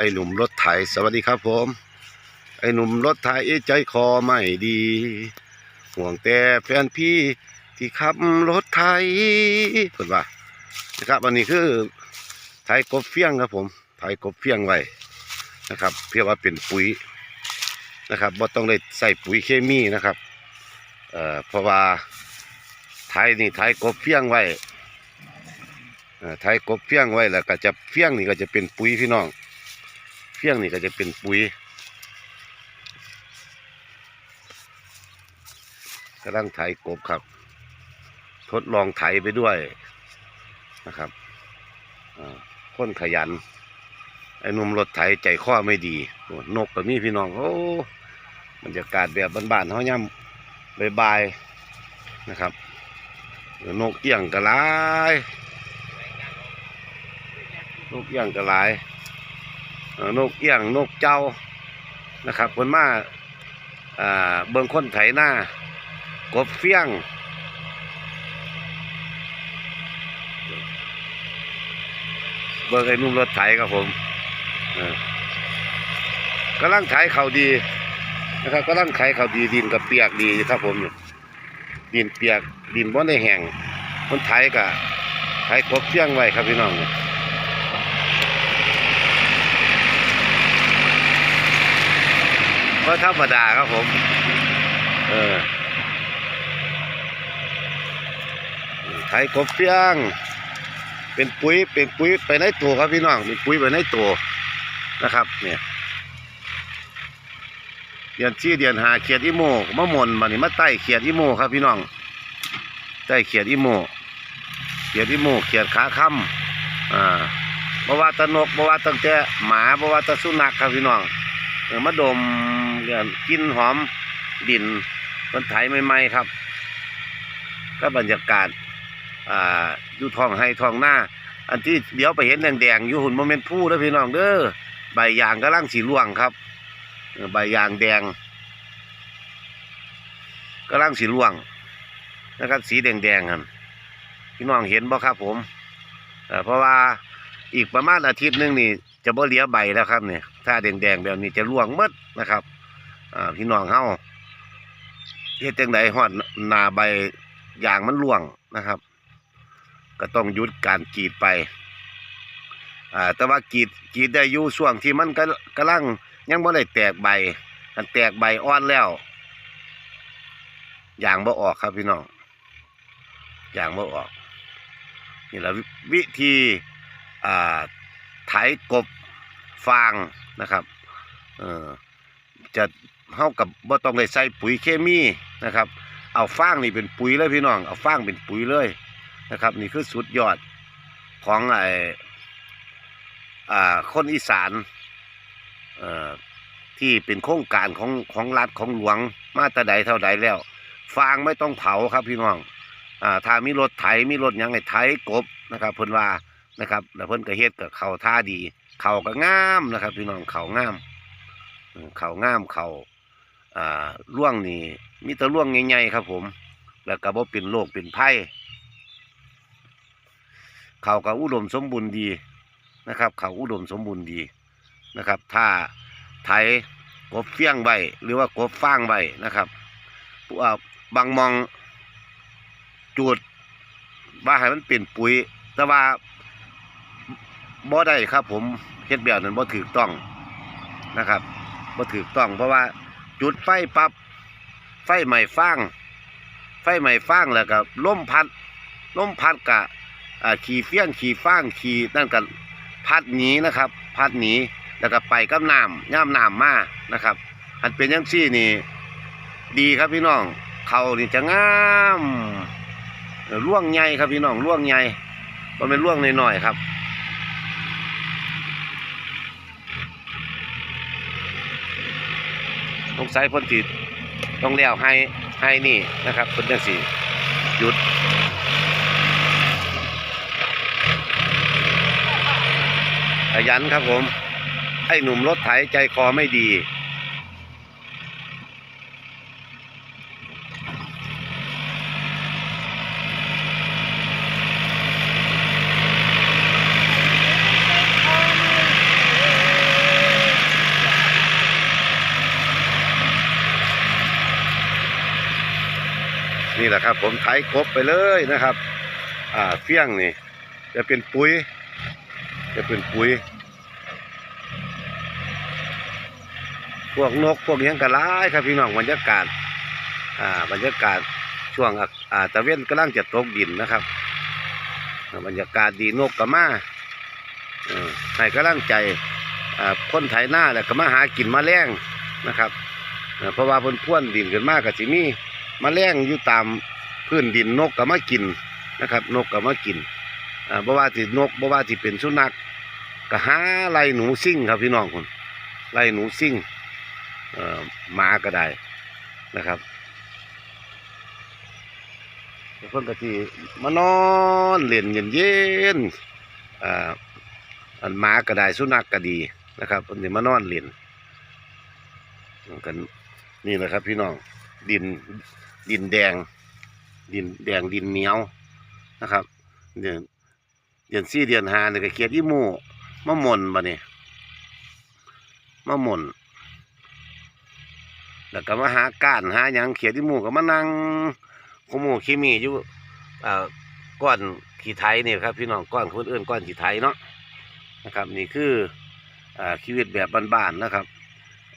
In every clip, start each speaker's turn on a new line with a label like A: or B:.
A: ไอ้หนุ่มรถไถสวัสดีครับผม ไอ้หนุ่มรถไถใจคอไม่ดี ห่วงแต่แฟนพี่ที่ขับรถไถเพิ่นว่านะครับวันนี้คือไถกบเฟี้ยงครับผมไถกบเฟี้ยงไว้นะครับ เพื่อว่าเป็นปุ๋ยนะครับบ่ต้องได้ใส่ปุ๋ยเคมีนะครับเอ่อเพราะว่าไถนี่ไถกบเฟี้ยงไว้เอ่อไถกบเฟี้ยงไว้แล้วก็จะเฟี้ยงนี่ก็จะเป็นปุ๋ยพี่น้อง เฟี้ยงนี่ก็จะเป็นปุ๋ยกำลังไถกบครับ ทดลองไถไปด้วยนะครับอ่าคนขยัน ไอ้หนุ่มรถไถใจข้อไม่ดีโอ้นกกับมีพี่น้องโอ้บรรยากาศแบบบ้านๆเขาย่ำบายๆนะครับนกเอี้ยงกระไรนกเอี้ยงกระไร นกเอี้ยงนกเจ้านะครับคนมาอ่าเบิ่งคนไถหน้ากบเฟี้ยงเบิ่งไอ้นุ่มรถไถครับผมเออกำลังไถเขาดีนะครับกำลังไถเขาดีดินกับเปียกดีครับผมดินเปียกดินบ่ได้แห้งคนไถกะไถกบเฟี้ยงไว้ครับพี่น้องนี่ ก็ธรรมดาครับผม เออไถกบเฟียง เป็นปุ๋ย เป็นปุ๋ยไปในตัวครับพี่น้อง เป็นปุ๋ยไปในตัวนะครับ เนี่ยเดือนชี่เดือนหาเขียดอีโมมะมนมานี่มาไต่เขียดอีโมครับพี่น้องไต่เขียดอีโมเขียดอีโมเขียดขาค่ำอ่าบวาตะนกบวาตั้งแต่หมาบวาตะสุนัขครับพี่น้อง มาดมเรื่องกลินหอมดินต้นไถใหม่ๆครับ ก็บรรยากาศอ่าอยู่ท้องให้ท้องหน้า อันที่เดี๋ยวไปเห็นแดงๆอยู่หุ่นโมเมนต์ผู้เด้อพี่น้องเด้อใบยางกำลังสีร่วงครับใบยางแดงกำลังสีร่วงนะครับ สีแดงๆครับพี่น้องเห็นบ่ครับผมเพราะว่าอีกประมาณอาทิตย์หนึงนี่ จะบ่เหลียใบแล้วครับเนี่ยถ้าแดงๆแบบนี้จะร่วงมดนะครับอ่าพี่น้องเฮาเฮ็ดจังไดฮอดหน้าใบอย่างมันร่วงนะครับ ก็ต้องหยุดการกรีดไปอ่าแต่ว่ากรีดกรีดได้อยู่ช่วงที่มันก็กำลังยังบ่ได้แตกใบมันแตกใบอ่อนแล้วอย่างบ่ออกครับพี่น้องอย่างบ่ออกนี่แหละววิธีอ่า ไถกบฟางนะครับเออจะเท่ากับว่ต้องได้ใส่ปุ๋ยเคมีนะครับ เอาฟางนี่เป็นปุ๋ยเลยพี่น้องเอาฟางเป็นปุ๋ยเลยนะครับ นี่คือสุดยอดของไออ่าคนอีสานเอ่อที่เป็นโครงการของของรัฐของหลวงมาแตะใดเท่าใดแล้ว ฟางไม่ต้องเผาครับพี่น้องอ่าถ้ามีรถไถมีรถยังไงไถกบนะครับเพิ่นว่า นะครับแล้วเพิ่นก็เฮ็ดกับเขาท่าดี เขาก็งามนะครับ พี่น้องเขางามเออเขางามเขาอ่าล่วงนี่มีแต่ล่วงใหญ่ๆครับ ผม แล้วก็บ่เป็นโรคเป็นไข้เขาก็อุดมสมบูรณ์ดีนะครับ เขาอุดมสมบูรณ์ดีนะครับ ถ้าไถกบเฟี้ยงใบหรือว่ากบฟางใบนะครับผู้อ่าบางมองจูดว่าให้มันเป็นปุ๋ย แต่ว่า บ่ได้ครับ ผมเฮ็ดแบบนั้นบ่ถูกต้องนะครับบ่ถูกต้องเพราะว่าจุดไฟปับ๊บไฟใหม่ฟาง ไฟใหม่ฟางแล้วก็ลมพัดลมพัดกะขี่เฟี้ยงขี่ฟางขี่นั่นก็พัดหนีนะครับ พัดหนีแล้วก็ไปกับน้ำย่ามน้ำมานะครับ อันเป็นจังซี่นี่ ดีครับพี่น้องเขานี่จะงามเออร่วงใหญ่ครับพี่น้องร่วงใหญ่บ่แม่นร่วงน้อยๆครับ สงสัยเพ่นติดต้องเลี้ยวให้ให้นี่นะครับเพ่นจังสีหยุดขยันครับผม ไอ้หนุ่มรถไถใจคอไม่ดี นี่แหละครับ ผมไถกบไปเลยนะครับ อ่าเฟี้ยงนี่ จะเป็นปุ๋ย จะเป็นปุ๋ย พวกนกพวกยังกระไรครับพี่น้องบรรยากาศ อ่า บรรยากาศช่วงอะอ่าตะเวนกำลังจะตกดินนะครับ บรรยากาศดีนกก็มาออให้กำลังใจอ่าคนไถหน้าแหละก็มาหากินมาแรงนะครับ เพราะว่าพ่นพ่วนดินขึ้นมากก็สิมีแมาแรงอยู่ตามพื้นดินนกก็มากินนะครับ นกก็มากินอ่าบ่ว่าสินกบ่ว่าสิเป็นสุนัขก็หาไล่หนูซิ่งครับพี่น้องคนไล่หนูซิ่งเอ่อหมาก็ได้นะครับเพิ่นก็สิมานอนเล่นเย็นๆอ่าอันหมาก็ได้สุนัขก็ดีนะครับเพิ่นสิมานอนเล่นกันนี่แหละครับพี่น้องดิน ดินแดง ดินแดงดินเหนียวนะครับ เดือนเดือนสี่เดือนห้าเนี่ยก็เขียดยี่หมูมะม่นบ่เนี่ยมะม่นแล้วก็มาหาก้านหาหยังเขียดยี่หมูก็มานั่งขโมยเคมีอยู่อ่าก้อนขี้ไทยเนี่ยครับ พี่น้องก้อนคนอื่นก้อนขี้ไทยเนาะนะครับ นี่คืออ่าชีวิตแบบบ้านๆนะครับ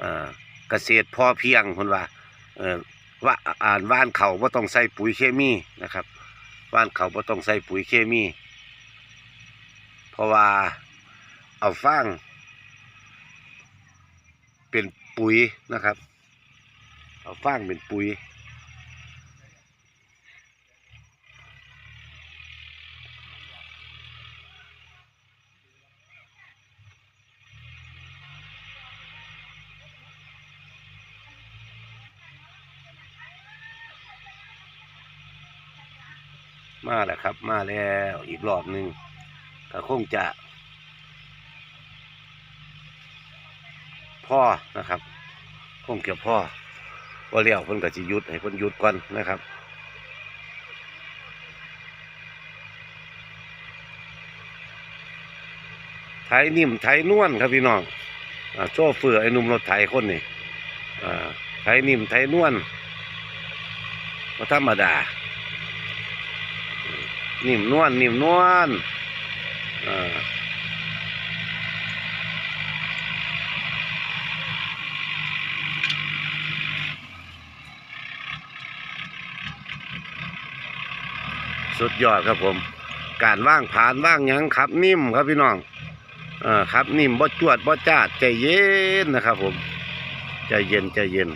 A: อ่าเกษตรพอเพียงคนว่าเออ ว่าอ่านว่านเขาว่าต้องใส่ปุ๋ยเคมีนะครับว่านเขาว่าต้องใส่ปุ๋ยเคมี เพราะว่าเอาฟางเป็นปุ๋ยนะครับ เอาฟางเป็นปุ๋ย มาแล้วครับ มาแล้วอีกรอบหนึ่งก็คงจะพ่อนะครับคงเกี่ยวพ่อว่าเลี้ยวเพิ่นก็สิหยุดให้เพิ่นยุดก่อนนะครับไทยนิ่มไทยนวลครับพี่น้องอ่าโชเฟอไอ้นุ่มรถไถคนนี่อ่าไทยนิ่มไทยนวลก็ธรรมดา นิ่มนวลนิ่มนวลอ่าสุดยอดครับผม การว่างผ่านว่างยังขับ นิ่มครับพี่น้องอ่าขับ นิ่มบ่จวดบ่จ้าดใจเย็นนะครับผม ใจเย็นใจเย็น